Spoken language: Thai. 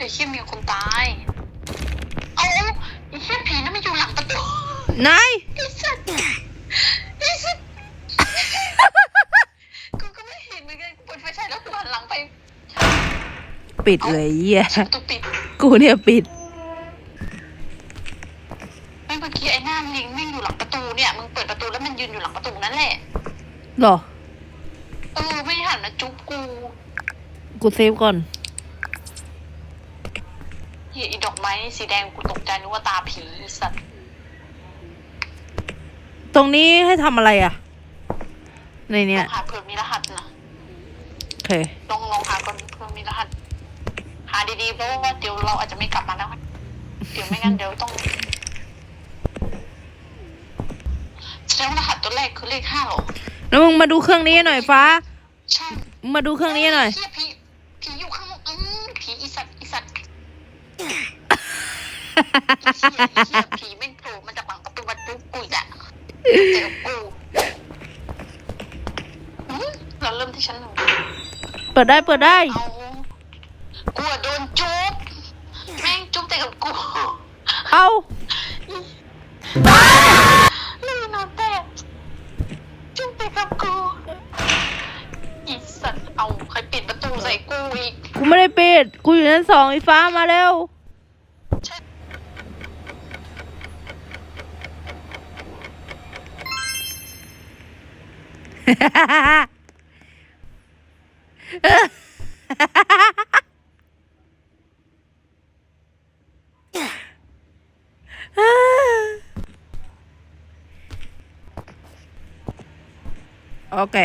ไอ้เชี่ยมีคนตาย เอาไอ้เชี่ยผีนั่นมันอยู่หลังประตูนายไอ้สัตว์ไอ้สัตว์กูก็ไม่เห็นเหมือนกันกูเปิดไฟฉายแล้วกูหันหลังไปปิดเลยเหี้ยประตูปิดกูเนี่ยปิด ไม่เมื่อกี้ไอ้หน้าลิงแม่งอยู่หลังประตูเนี่ยมึงเปิดประตูแล้วมันยืนอยู่หลังประตูนั่นแหละหรอ เออไม่หันมาจุ๊บกู กูเซฟก่อน เฮียอีดอกไม้สีแดงกูตกใจนึกว่าตาผีไอ้สัตว์ตรงนี้ให้ทำอะไรอะ ในลเนี้อยงหาเผื่อมีรหัสนะโอเค ลองลองหาก่อนเผื่อมีรหัส หาดีๆเพราะว่าเดี๋ยวเราอาจจะไม่กลับมาแล้วเดี๋ยวไม่งั้นเดี๋ยวต้องแสดงว่ารหัสตัวแรกคือเลขห้าเหรอแล้วมึงมาดูเครื่องนี้หน่อยฟ้า ใช่มึงมาดูเครื่องนี้หน่อย เฮียผีผีอยู่ข้างอืมผีอีสัตว์อีสัตว์อีเหี้ยอี เหี้ยผีแม่งโผล่มาจากหลังประตูมาจุ๊บกูอีกอะเจอกูอืมเราเริ่มที่ชั้นหนึ่งเปิดได้เปิดได้ เอากูอะโดนจุ๊บแม่งจุ๊บแต่กับกูเอาลูกน้ำแต่จุ๊บแต่กับกูอีสัตว์เอาใครปิดประตูใส่กูอีก กูไม่ได้ปิด กูอยู่ชั้นสองไอ้ฟ้ามาเร็ว โอเค